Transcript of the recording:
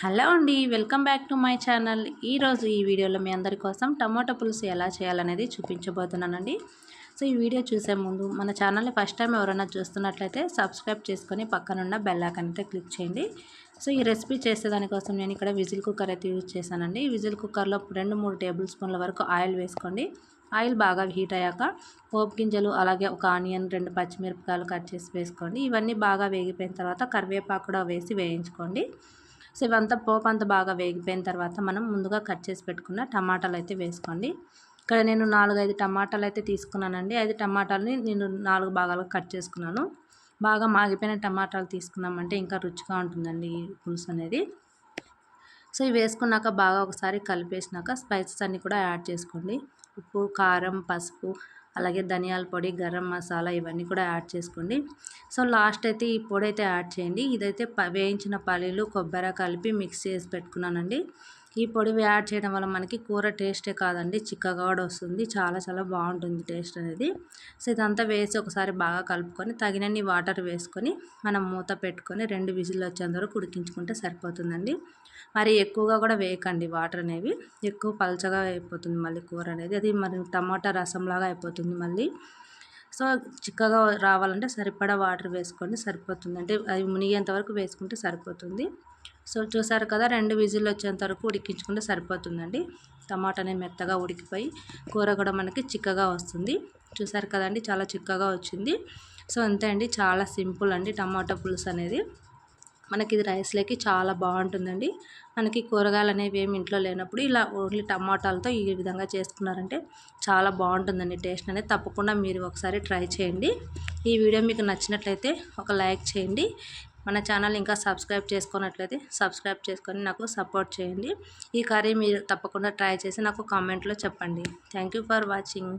Hello అండి welcome back to my channel. ఈరోజు ఈ వీడియోలో మీ అందరి కోసం టమాటో పులుసు ఎలా చేయాలనేది చూపించబోతున్నానండి. సో ఈ వీడియో చూసే ముందు మన ఛానల్ని ఫస్ట్ టైం ఎవరైనా చూస్తున్నట్లయితే సబ్స్క్రైబ్ చేసుకొని పక్కనున్న బెల్ ఐకాన్ అయితే క్లిక్ చేయండి. సో ఈ రెసిపీ చేసేదానికోసం నేను ఇక్కడ విజిల్ కుక్కర్ అయితే యూజ్ చేశానండి. విజిల్ కుక్కర్లో రెండు మూడు టేబుల్ స్పూన్ల వరకు ఆయిల్ వేసుకోండి. ఆయిల్ బాగా హీట్ అయ్యాక పోపు గింజలు అలాగే ఒక ఆనియన్ రెండు పచ్చిమిరపకాయలు కట్ చేసి వేసుకోండి. ఇవన్నీ బాగా వేగిపోయిన తర్వాత కరివేపాకు కూడా వేసి వేయించుకోండి. సో ఇవంతా పోపు అంతా బాగా వేగిపోయిన తర్వాత మనం ముందుగా కట్ చేసి పెట్టుకున్న టమాటాలు అయితే వేసుకోండి. ఇక్కడ నేను నాలుగు ఐదు టమాటాలు అయితే తీసుకున్నానండి. ఐదు టమాటాలని నేను నాలుగు భాగాలుగా కట్ చేసుకున్నాను. బాగా మాగిపోయిన టమాటాలు తీసుకున్నామంటే ఇంకా రుచిగా ఉంటుందండి ఈ పులుసు అనేది. సో ఇవి వేసుకున్నాక బాగా ఒకసారి కలిపేసినాక స్పైసెస్ అన్నీ కూడా యాడ్ చేసుకోండి. ఉప్పు కారం పసుపు అలాగే ధనియాల పొడి గరం మసాలా ఇవన్నీ కూడా యాడ్ చేసుకోండి. సో లాస్ట్ అయితే ఈ పొడి అయితే యాడ్ చేయండి. ఇదైతే వేయించిన పల్లీలు కొబ్బరి కలిపి మిక్స్ చేసి పెట్టుకున్నానండి. ఈ పొడి యాడ్ చేయడం వల్ల మనకి కూర టేస్టే కాదండి. చిక్కగా కూడా వస్తుంది. చాలా చాలా బాగుంటుంది టేస్ట్ అనేది. సో ఇదంతా వేసి ఒకసారి బాగా కలుపుకొని తగినన్ని వాటర్ వేసుకొని మనం మూత పెట్టుకొని రెండు విజిల్ వచ్చేంత వరకు ఉడికించుకుంటే సరిపోతుందండి. మరి ఎక్కువగా కూడా వేయకండి వాటర్ అనేవి. ఎక్కువ పలచగా అయిపోతుంది మళ్ళీ కూర అనేది. అది మరి టమాటా రసంలాగా అయిపోతుంది మళ్ళీ. సో చిక్కగా రావాలంటే సరిపడా వాటర్ వేసుకోండి సరిపోతుంది. అంటే అవి మునిగేంత వరకు వేసుకుంటే సరిపోతుంది. సో చూసారు కదా రెండు విజిల్ వచ్చేంత వరకు ఉడికించుకుంటే సరిపోతుందండి. టమాటా అనేది మెత్తగా ఉడికిపోయి కూర కూడా మనకి చిక్కగా వస్తుంది. చూసారు కదండి చాలా చిక్కగా వచ్చింది. సో అంతే అండి చాలా సింపుల్ అండి టమాటా పులుసు అనేది. మనకి ఇది రైస్లోకి చాలా బాగుంటుందండి మనకి కూరగాయలు అనేవి ఏమి ఇంట్లో లేనప్పుడు ఇలా ఓన్లీ టమాటాలతో ఈ విధంగా చేసుకున్నారంటే చాలా బాగుంటుందండి టేస్ట్ అనేది. తప్పకుండా మీరు ఒకసారి ట్రై చేయండి. ఈ వీడియో మీకు నచ్చినట్లయితే ఒక లైక్ చేయండి. మన ఛానల్ ఇంకా సబ్స్క్రైబ్ చేసుకున్నట్లయితే సబ్స్క్రైబ్ చేసుకొని నాకు సపోర్ట్ చేయండి. ఈ కర్రీ మీరు తప్పకుండా ట్రై చేసి నాకు కామెంట్లో చెప్పండి. Thank for watching.